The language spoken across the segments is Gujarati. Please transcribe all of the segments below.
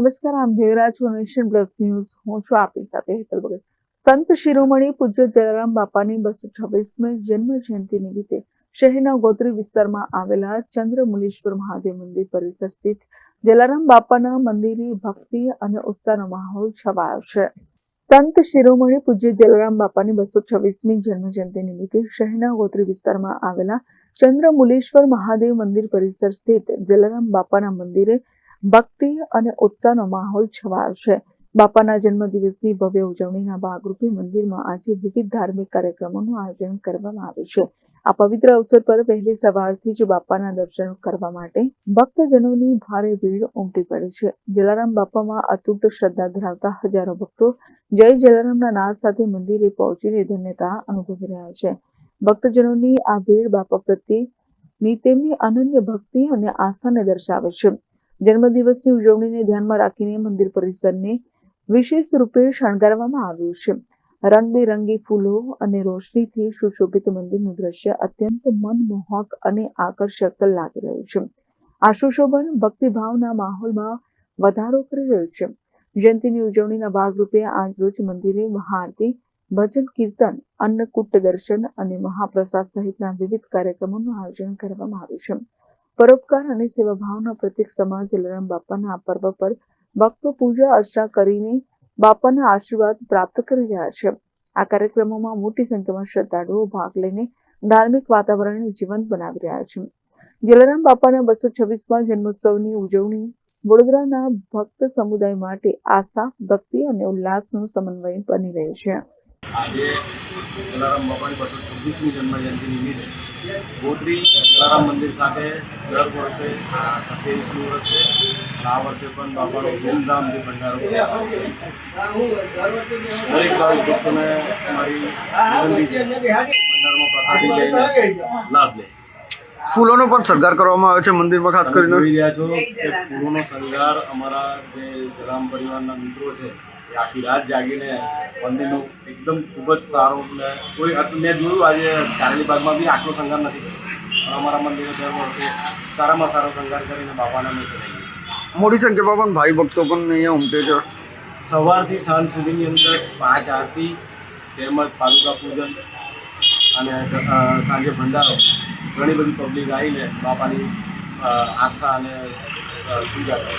નમસ્કાર, આમ જોઈ રહ્યા નેશન પ્લસ ન્યૂઝ. હું છું આપની સાથે હેતલ ભગત. સંત શિરોમણી પૂજ્ય જલારામ બાપાની બસો છવ્વીસમી જન્મ જયંતિ નિમિત્તે શહેરના ગોત્રી વિસ્તારમાં આવેલા ચંદ્રમુલેશ્વર મહાદેવ મંદિર પરિસર સ્થિત જલારામ બાપાના મંદિરે ભક્તિ અને ઉત્સાહનો માહોલ છવાયો છે. સંત શિરોમણી પૂજ્ય જલારામ બાપાની બસો છવ્વીસમી જન્મ જયંતિ નિમિત્તે શહેરના ગોત્રી વિસ્તારમાં આવેલા ચંદ્રમુલેશ્વર મહાદેવ મંદિર પરિસર સ્થિત જલારામ બાપાના મંદિરે ભક્તિ અને ઉત્સાહનો માહોલ છવાયો છે બાપાના જન્મદિવસની ભવ્ય ઉજવણીના ભાગરૂપે મંદિરમાં આજે વિવિધ ધાર્મિક કાર્યક્રમોનું આયોજન કરવામાં આવ્યું છે. આ પવિત્ર અવસર પર વહેલી સવારથી જ બાપાના દર્શન કરવા માટે ભક્તજનોની ભારે ભીડ ઉમટી પડી છે. જલારામ બાપામાં અતૂટ શ્રદ્ધા ધરાવતા હજારો ભક્તો જય જલારામના નાદ સાથે મંદિરે પહોંચીને ધન્યતા અનુભવી રહ્યા છે. ભક્તજનોની આ ભીડ બાપા પ્રત્યેની તેમની અનન્ય ભક્તિ અને આસ્થાને દર્શાવે છે. જન્મદિવસની ઉજવણીને ધ્યાનમાં રાખીને મંદિર પરિસરને વિશેષ રૂપે શણગારવામાં આવ્યું છે. રંગબેરંગી ફૂલો અને રોશનીથી સુશોભિત મંદિરનું દ્રશ્ય અત્યંત મનમોહક અને આકર્ષક લાગી રહ્યું છે. આ સુશોભન ભક્તિભાવના માહોલમાં વધારો કરી રહ્યું છે. જયંતિની ઉજવણીના ભાગરૂપે આજ રોજ મંદિરે મહાઆરતી, ભજન, કીર્તન, અન્નકૂટ દર્શન અને મહાપ્રસાદ સહિતના વિવિધ કાર્યક્રમોનું આયોજન કરવામાં આવ્યું છે. પરોપકાર અને સેવાભાવના પ્રતિક સમાજ જલારામ બાપાના આ પર્વ પર ભક્તો પૂજા અર્ચના કરીને બાપાના આશીર્વાદ પ્રાપ્ત કરી રહ્યા છે. આ કાર્યક્રમોમાં મોટી સંખ્યામાં શ્રદ્ધાળુઓ ભાગ લઈને ધાર્મિક વાતાવરણને જીવંત બનાવી રહ્યા છે. જલારામ બાપાના બસો છવ્વીસમાં જન્મોત્સવની ઉજવણી વડોદરાના ભક્ત સમુદાય માટે આસ્થા, ભક્તિ અને ઉલ્લાસનો સમન્વય બની રહ્યો છે. આજે જલારામ બાપાની બસો છવ્વીસમી જન્મજયંતિ નિમિત્તે ગોત્રી જલારામ મંદિર ખાતે દર વર્ષે સત્યાવીસમી વર્ષે આ વર્ષે પણ બાપાનો ધૂમધામથી ભંડારો કરવામાં દરેક ભાવિક ભક્તોને અમારી ભંડારમાં પ્રસાદી લઈને લાભ લે. ફૂલોનો પણ શણગાર કરવામાં આવે છે મંદિરમાં ખાસ કરીને? જોઈ રહ્યા છો કે ફૂલોનો શણગાર અમારા જે ગ્રામ પરિવારના મિત્રો છે એ આખી રાત જાગીને મંદિરનો એકદમ ખૂબ જ સારો ને કોઈ મેં જોયું આજે ચારેલી બાગમાં બી આટલો શણગાર નથી. પણ અમારા મંદિરે દર વર્ષે સારામાં સારો શણગાર કરીને બાપાને અમે સજાવીએ મોટી સંખ્યામાં પણ ભાઈ ભક્તો પણ અહીંયા ઉમટે છે. સવારથી સાંજ સુધીની અંદર પાંચ આરતી તેમજ પાદુકા પૂજન અને સાંજે ભંડારો. ઘણી બધી પબ્લિક આવીને બાપાની આસ્થા અને પૂજા કરે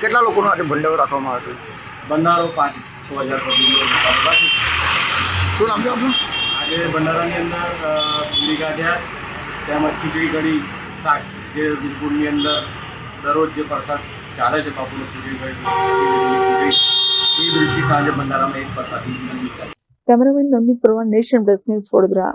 કેટલા લોકોનો આજે ભંડારો રાખવામાં આવે છે? ભંડારો પાંચ છ હજાર પબ્લિકનો ભંડારો શું નામ છે આપનું? આજે બંધારાની અંદર પૂરી ગાંઠિયા તેમજ ખીચડી કઢી શાક જે વીરપુરની અંદર દરરોજ જે પ્રસાદ ચાલે છે બાપુનો ખીચડી કઢી એ જ સાંજે બંધારામાં એક છે. Cameraman Navneet Parmar nation plus news Vadodara.